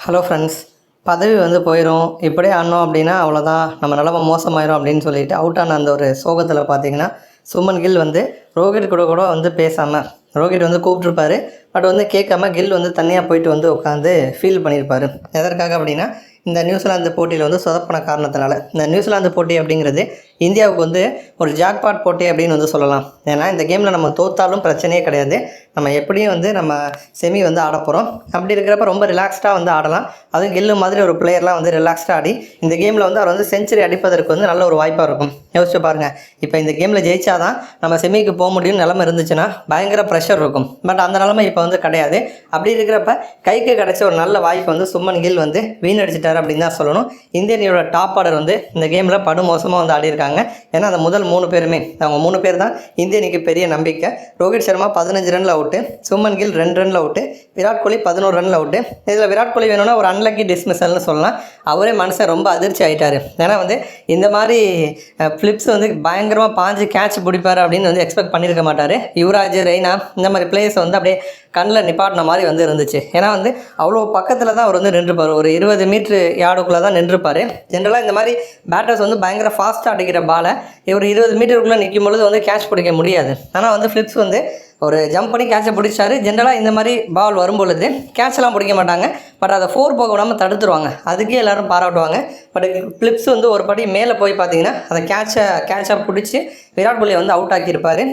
Hello friends பதவி வந்து போயிடும் இப்படியே ஆனோம் அப்படின்னா அவ்வளோதான் நம்ம நிலமை மோசமாயிரும் அப்படின்னு சொல்லிட்டு அவுட் ஆன அந்த ஒரு சோகத்தில் பார்த்தீங்கன்னா சுமன் கில் வந்து ரோஹித் கூட கூட வந்து பேசாமல் ரோஹித் வந்து கூப்பிட்ருப்பாரு பட் வந்து கேட்காம கில் வந்து தனியாக போயிட்டு வந்து உட்காந்து ஃபீல் பண்ணியிருப்பாரு எதற்காக அப்படின்னா இந்த நியூசிலாந்து போட்டியில் வந்து சொதப்பின காரணத்தினால. இந்த நியூசிலாந்து போட்டி அப்படிங்கிறது இந்தியாவுக்கு வந்து ஒரு ஜாக்பாட் போட்டி அப்படின்னு வந்து சொல்லலாம். ஏன்னா இந்த கேமில் நம்ம தோத்தாலும் பிரச்சனையே கிடையாது. நம்ம எப்படியும் வந்து நம்ம செமி வந்து ஆட போகிறோம் அப்படி இருக்கிறப்ப ரொம்ப ரிலாக்ஸ்டாக வந்து ஆடலாம். அதுவும் கில்லு மாதிரி ஒரு பிளேயர்லாம் வந்து ரிலாக்ஸ்டாக ஆடி இந்த கேமில் வந்து அவர் வந்து செஞ்சுரி அடிப்பதற்கு வந்து நல்ல ஒரு வாய்ப்பாக இருக்கும். யோசிச்சு பாருங்கள் இப்போ இந்த கேமில் ஜெயிச்சாதான் நம்ம செமிக்கு போக முடியும்னு நிலமை இருந்துச்சுன்னா பயங்கர ப்ரெஷர் இருக்கும். பட் அந்த நிலமை இப்போ வந்து கிடையாது. அப்படி இருக்கிறப்ப கைக்கு கிடைச்ச ஒரு நல்ல வாய்ப்பு வந்து சுமன் கில் வந்து வீணடிச்சிட்டார் அப்படின்னு தான் சொல்லணும். இந்தியனியோட டாப் ஆர்டர் வந்து இந்த கேமில் படு மோசமாக வந்து ஆடிருக்காங்க இருக்காங்க. ஏன்னா அந்த முதல் மூணு பேருமே அவங்க மூணு பேர் தான் இந்திய அணிக்கு பெரிய நம்பிக்கை. ரோஹித் சர்மா பதினஞ்சு ரனில் அவுட்டு சுமன் கில் ரெண்டு ரனில் அவுட்டு விராட் கோலி பதினோரு ரனில் அவுட்டு. இதில் விராட் கோலி வேணும்னா ஒரு அன்லக்கி டிஸ்மிசல்னு சொல்லலாம். அவரே மனுஷன் ரொம்ப அதிர்ச்சி ஆகிட்டார் ஏன்னா வந்து இந்த மாதிரி ஃப்ளிப்ஸ் வந்து பயங்கரமாக பாஞ்சு கேட்ச் பிடிப்பார் அப்படின்னு வந்து எக்ஸ்பெக்ட் பண்ணியிருக்க மாட்டார். யுவராஜ் ரெய்னா இந்த மாதிரி பிளேயர்ஸ் வந்து அப்படியே கண்ணில் நிப்பாட்டின மாதிரி வந்து இருந்துச்சு. ஏன்னா வந்து அவ்வளோ பக்கத்தில் தான் அவர் வந்து நின்றுப்பார். ஒரு இருபது மீட்ரு யார்டுக்குள்ளே தான் நின்றுப்பார் ஜென்ரலாக இந்த மாதிரி பேட்டர்ஸ் வந்து பயங்கர ஃபாஸ்ட்டாக அடிக்கிற பாலை. இவர் இருபது மீட்டருக்குள்ளே நிற்கும் பொழுது வந்து கேட்ச் பிடிக்க முடியாது. ஆனால் வந்து ஃப்ளிப்ஸ் வந்து ஒரு ஜம்ப் பண்ணி கேட்சை பிடிச்சாரு. ஜென்ரலாக இந்த மாதிரி பால் வரும் பொழுது கேட்ச்லாம் பிடிக்க மாட்டாங்க. பட் அதை ஃபோர் போக விடாமல் தடுத்துருவாங்க. அதுக்கே எல்லாரும் பாராட்டுவாங்க. பட் ஃப்ளிப்ஸ் வந்து ஒரு படி மேலே போய் பார்த்தீங்கன்னா அதை கேட்சை கேட்சாக பிடிச்சி விராட் கோலியை வந்து அவுட் ஆக்கியிருப்பார்.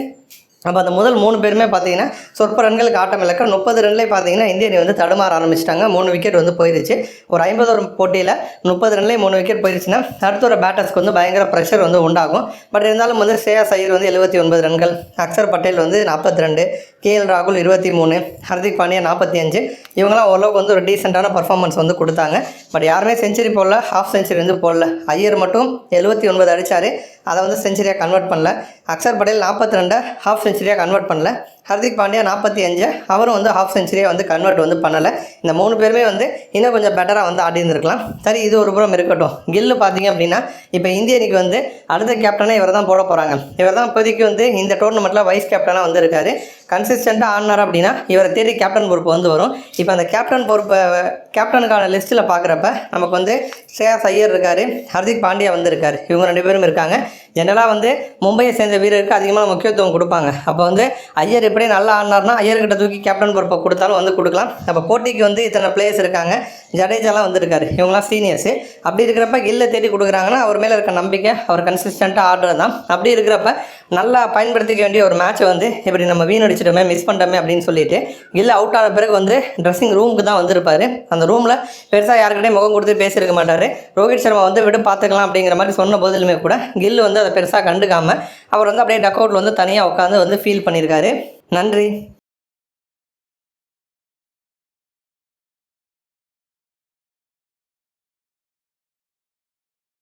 அப்போ அந்த முதல் மூணு பேருமே பார்த்தீங்கன்னா சொற்ப ரன்களுக்கு ஆட்டம் இழக்க முப்பது ரன்லேயே பார்த்தீங்கன்னா இந்திய அணி வந்து தடுமாற ஆரம்பிச்சிட்டாங்க. மூணு விக்கெட் வந்து போயிடுச்சு ஒரு ஐம்பது ஒரு போட்டியில் முப்பது ரன்லேயே மூணு விக்கெட் போயிருச்சுன்னா அடுத்த ஒரு பேட்டர்ஸ்க்கு வந்து பயங்கர ப்ரெஷர் வந்து உண்டாகும். பட் இருந்தாலும் வந்து ஸ்ரேயா சையர் வந்து எழுபத்தி ஒன்பது ரன்கள் அக்சர் பட்டேல் வந்து நாற்பத்தி ரெண்டு கேஎல் ராகுல் இருபத்தி மூணு ஹர்திக் பாண்டியா நாற்பத்தி அஞ்சு. இவங்களாம் ஓரளவுக்கு வந்து ஒரு டீசெண்டான பர்ஃபார்மன்ஸ் வந்து கொடுத்தாங்க. பட் யாருமே செஞ்சுரி போடல ஹாஃப் செஞ்சுரி வந்து போடல. ஐயர் மட்டும் எழுபத்தி ஒன்பது அடித்தார் அதை வந்து செஞ்சுரியாக கன்வெர்ட் பண்ணல. அக்ஷர் படேல் நாற்பத்தி ரெண்டை ஹாஃப் செஞ்சுரியாக கன்வெர்ட் பண்ணல. ஹர்திக் பாண்டியா நாற்பத்தி அஞ்சு அவரும் வந்து ஹாஃப் செஞ்சுரியாக வந்து கன்வெர்ட் வந்து பண்ணலை. இந்த மூணு பேருமே வந்து இன்னும் கொஞ்சம் பெட்டராக வந்து ஆடி இருந்திருக்கலாம். சரி இது ஒரு புறம் இருக்கட்டும். கில்லு பார்த்தீங்க அப்படின்னா இப்போ இந்திய அணிக்கு வந்து அடுத்த கேப்டனே இவர் தான் போட போகிறாங்க இவர் தான் இப்போதைக்கு வந்து இந்த டோர்னமெண்ட்டில் வைஸ் கேப்டனாக வந்து இருக்காரு. கன்சிஸ்டண்ட்டாக ஆடினார் அப்படின்னா இவரை தேடி கேப்டன் பொறுப்பு வந்து வரும். இப்போ அந்த கேப்டன் பொறுப்பை கேப்டனுக்கான லிஸ்ட்டில் பார்க்குறப்ப நமக்கு வந்து ஸ்ரேயாஸ் ஐயர் இருக்கார் ஹர்திக் பாண்டியா வந்திருக்கார் இவங்க ரெண்டு பேரும் இருக்காங்க. ஜெனரலாக வந்து மும்பையை சேர்ந்த வீரருக்கு அதிகமான முக்கியத்துவம் கொடுப்பாங்க. அப்போ வந்து ஐயர் எப்படி நல்லா ஆடினார்னா ஐயர்கிட்ட தூக்கி கேப்டன் பொறுப்பை கொடுத்தாலும் வந்து கொடுக்கலாம். அப்போ போட்டிக்கு வந்து இத்தனை பிளேயர்ஸ் இருக்காங்க. ஜடேஜாலாம் வந்திருக்காரு. இவங்களாம் சீனியர்ஸு அப்படி இருக்கிறப்ப கில்லை தேடி கொடுக்குறாங்கன்னா அவர் மேலே இருக்க நம்பிக்கை அவர் கன்சிஸ்டண்ட்டாக ஆர்டர் தான். அப்படி இருக்கிறப்ப நல்லா பயன்படுத்திக்க வேண்டிய ஒரு மேட்ச்சை வந்து இப்படி நம்ம வீணடிச்சிட்டோமே மிஸ் பண்ணிட்டோமே அப்படின்னு சொல்லிட்டு இல்லை அவுட் ஆன பிறகு வந்து ட்ரெஸ்ஸிங் ரூமுக்கு தான் வந்திருப்பார். அந்த ரூமில் பெருசாக யாருக்கிட்டையும் முகம் கொடுத்து பேசியிருக்க மாட்டார். ரோஹித் சர்மா வந்து விட பார்த்துக்கலாம் அப்படிங்கிற மாதிரி சொன்ன போதிலுமே கூட கில் வந்து அதை பெருசாக கண்டுக்காமல் அவர் வந்து அப்படியே டக் அவுட்டில் வந்து தனியாக உட்காந்து வந்து ஃபீல் பண்ணியிருக்காரு நன்றி.